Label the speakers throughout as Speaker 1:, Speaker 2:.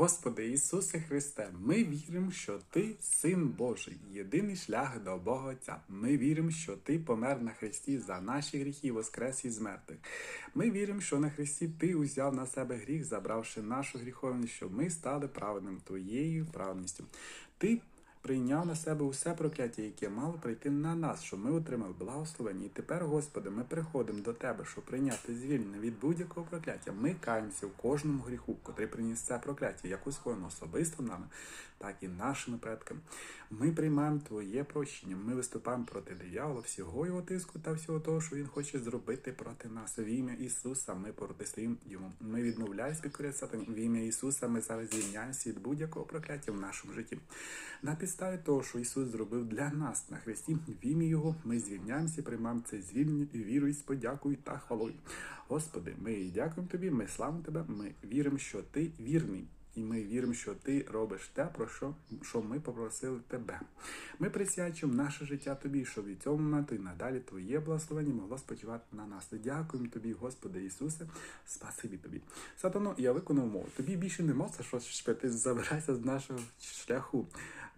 Speaker 1: Господи Ісусе Христе, ми віримо, що Ти син Божий, єдиний шлях до Бога Отця. Ми віримо, що Ти помер на Христі за наші гріхи, воскрес із мертвих. Ми віримо, що на Христі Ти узяв на себе гріх, забравши нашу гріховність, щоб ми стали праведним Твоєю праведністю. Ти прийняв на себе усе прокляття, яке мало прийти на нас, щоб ми отримали благословення. І тепер, Господи, ми приходимо до Тебе, щоб прийняти звільнення від будь-якого прокляття. Ми каємося в кожному гріху, котрий приніс це прокляття, як усвоєно особисто нами, так і нашими предками. Ми приймаємо Твоє прощення. Ми виступаємо проти диявола, всього його тиску та всього того, що він хоче зробити проти нас. В ім'я Ісуса ми протистоїмо йому. Ми відмовляємося підкоряти сатані. В ім'я Ісуса ми зараз звільняємося від будь-якого прокляття в нашому житті. На підставі того, що Ісус зробив для нас на Христі, в ім'я Його ми звільняємося, приймаємо це звільнення і вірою, з подякою та хвалою. Господи, ми дякуємо Тобі, ми славимо Тебе, ми віримо, що Ти вірний. І ми віримо, що ти робиш те, про що, що ми попросили тебе. Ми присвячуємо наше життя тобі, щоб від цього моменту і надалі твоє благословення могло спочивати на нас. Дякуємо тобі, Господи Ісусе, спасибі тобі. Сатано, я виконав мову. Тобі більше нема за що шпити. Забирайся з нашого шляху.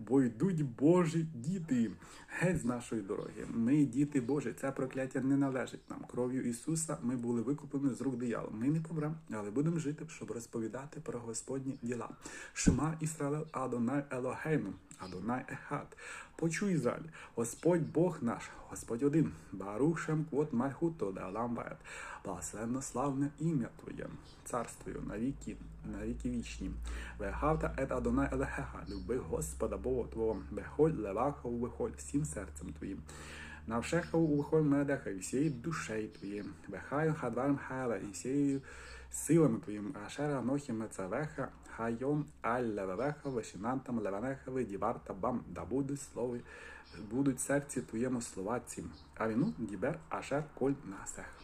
Speaker 1: Бо йдуть Божі діти геть з нашої дороги. Ми діти Божі. Це прокляття не належить нам. Кров'ю Ісуса ми були викуплені з рук диявола. Ми не помремо, але будемо жити, щоб розповідати про Господні діла. Шма Ісраїл Адонай Елогейну, Адонай Ехат. Почуй Ізраїль, Господь Бог наш, Господь один. Барух Шем Квот Мальхуто Деалам Ваят. Благословенно славне ім'я Твоє, царствою на віки, на віки вічні. Вегавта ет Адонай Елегеха, люби Господа Бога Твого, вехоль левахов вихоль всім серцем Твоїм. Навшехав вихоль медеха і всією душею Твоєю, вехаю хадварм хала і всією силами Твоїм, ашера нохі мецавеха, хайом аль-левевеха, вешінантам леванеха, видіварта бам, да будуть слови, будуть серці Твоєму слова цім. А віну дібер ашер коль насех.